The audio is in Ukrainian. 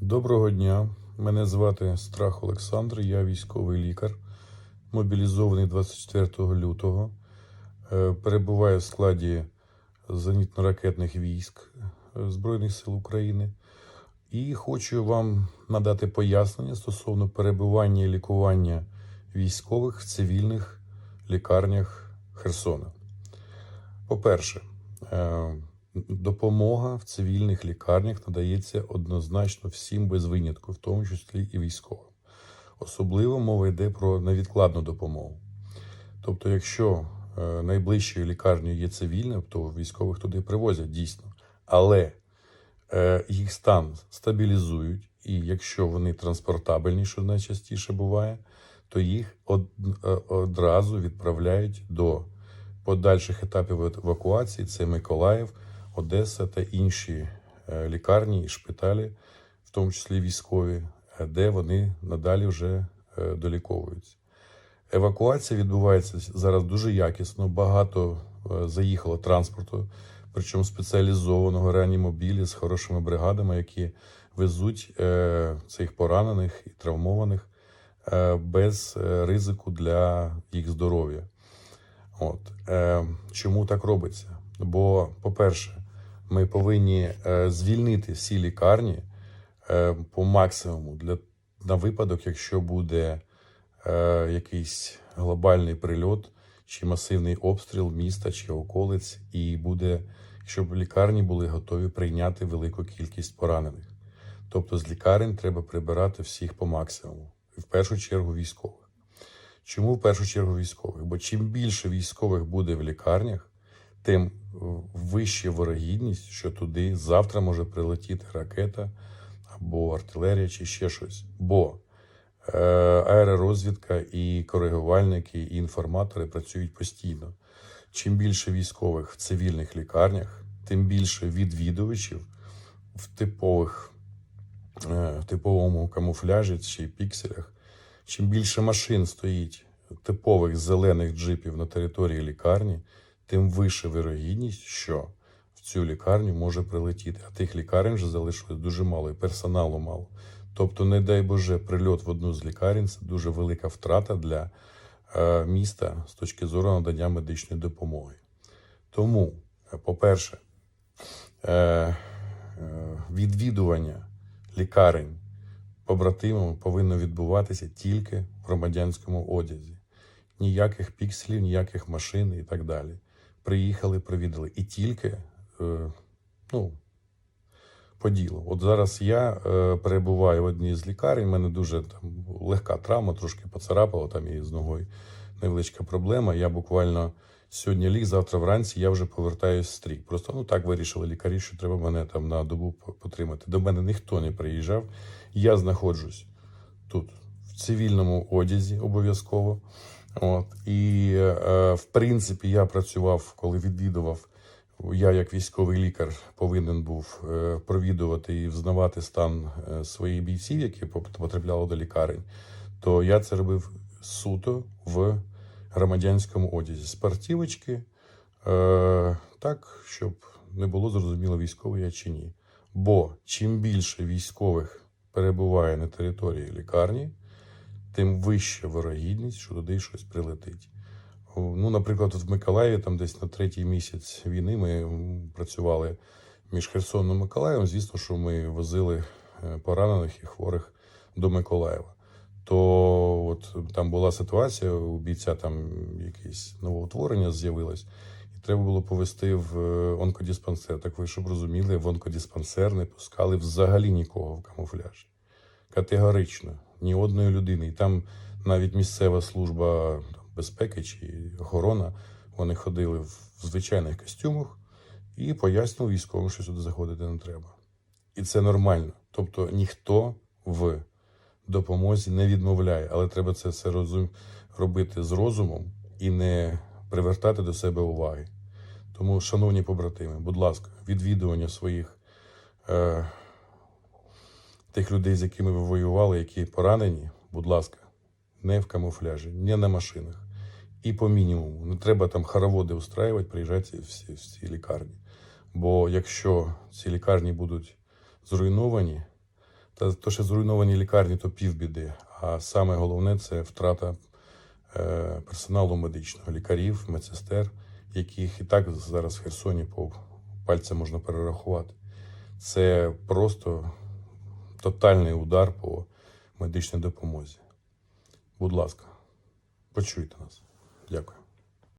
Доброго дня. Мене звати Страх Олександр, я військовий лікар, мобілізований 24 лютого. Е, Перебуваю в складі зенітно-ракетних військ е, Збройних сил України. І хочу вам надати пояснення стосовно перебування і лікування військових в цивільних лікарнях Херсона. По-перше, е, допомога в цивільних лікарнях надається однозначно всім без винятку, в тому числі і військовим. Особливо мова йде про невідкладну допомогу. Тобто, якщо е, найближчою лікарнею є цивільна, то військових туди привозять дійсно. Але е, їх стан стабілізують, і якщо вони транспортабельні, що найчастіше буває, то їх е, одразу відправляють до подальших етапів евакуації. Це Миколаїв, Одеса та інші е, лікарні і шпиталі, в тому числі військові, е, де вони надалі вже е, доліковуються. Евакуація відбувається зараз дуже якісно. Багато заїхало транспорту, причому спеціалізованого реанімобілі з хорошими бригадами, які везуть цих поранених і травмованих без ризику для їх здоров'я. От чому так робиться? Бо, по-перше, ми повинні е, звільнити всі лікарні е, по максимуму для на випадок, якщо буде е, якийсь глобальний прильот чи масивний обстріл міста чи околиць, і буде, щоб лікарні були готові прийняти велику кількість поранених. Тобто з лікарень треба прибирати всіх по максимуму, в першу чергу військових. Чому в першу чергу військових? Бо чим більше військових буде в лікарнях, тим вища ворогідність, що туди завтра може прилетіти ракета або артилерія, чи ще щось. Бо е, аеророзвідка і коригувальники, і інформатори працюють постійно. Чим більше військових в цивільних лікарнях, тим більше відвідувачів в типових, е, в типовому камуфляжі чи пікселях. Чим більше машин стоїть типових зелених джипів на території лікарні, тим вища вирогідність, що в цю лікарню може прилетіти. А тих лікарень вже залишилось дуже мало, і персоналу мало. Тобто, не дай Боже, прильот в одну з лікарень це дуже велика втрата для е, міста з точки зору надання медичної допомоги. Тому, е, по-перше, е, відвідування лікарень побратимами повинно відбуватися тільки в громадянському одязі. Ніяких пікселів, ніяких машин і так далі. Приїхали, привідали. І тільки е, ну, по ділу. От зараз я е, перебуваю в одній з лікарень, у мене дуже там, легка травма, трошки поцарапала, там і з ногою невеличка проблема. Я буквально сьогодні ліг, завтра вранці я вже повертаюсь з стрік. Просто ну так вирішили лікарі, що треба мене там на добу потримати. До мене ніхто не приїжджав. Я знаходжусь тут в цивільному одязі обов'язково. От і е, в принципі я працював, коли відвідував. Я, як військовий лікар, повинен був е, провідувати і взнавати стан е, своїх бійців, які потрапляли до лікарень. То я це робив суто в громадянському одязі. Спортивочки, е, так, щоб не було зрозуміло, військовий я чи ні. Бо чим більше військових перебуває на території лікарні, тим вища вирогідність, що туди щось прилетить. Ну, наприклад, в Миколаєві, там десь на третій місяць війни, ми працювали між Херсоном і Миколаєвом. Звісно, що ми возили е, поранених і хворих до Миколаєва. То от там була ситуація, у бійця там якесь новоутворення з'явилось, і треба було повести в е, онкодиспансер. Так ви щоб розуміли, в онкодиспансер не пускали взагалі нікого в камуфляжі. Категорично, ні одної людини. І там навіть місцева служба безпеки чи охорона, вони ходили в звичайних костюмах і пояснювали військовим, що сюди заходити не треба. І це нормально. Тобто ніхто в допомозі не відмовляє, але треба це все розум... робити з розумом і не привертати до себе уваги. Тому, шановні побратими, будь ласка, відвідування своїх е, тих людей, з якими ви воювали, які поранені, будь ласка, не в камуфляжі, не на машинах. І по мінімуму. Не треба там хороводи устраювати, приїжджайте всі в ці лікарні. Бо якщо ці лікарні будуть зруйновані, та то що зруйновані лікарні, то півбіди. А саме головне це втрата е, персоналу медичного, лікарів, медсестер, яких і так зараз в Херсоні по пальцям можна перерахувати. Це просто тотальний удар по медичній допомозі. Будь ласка, почуйте нас. Дякую.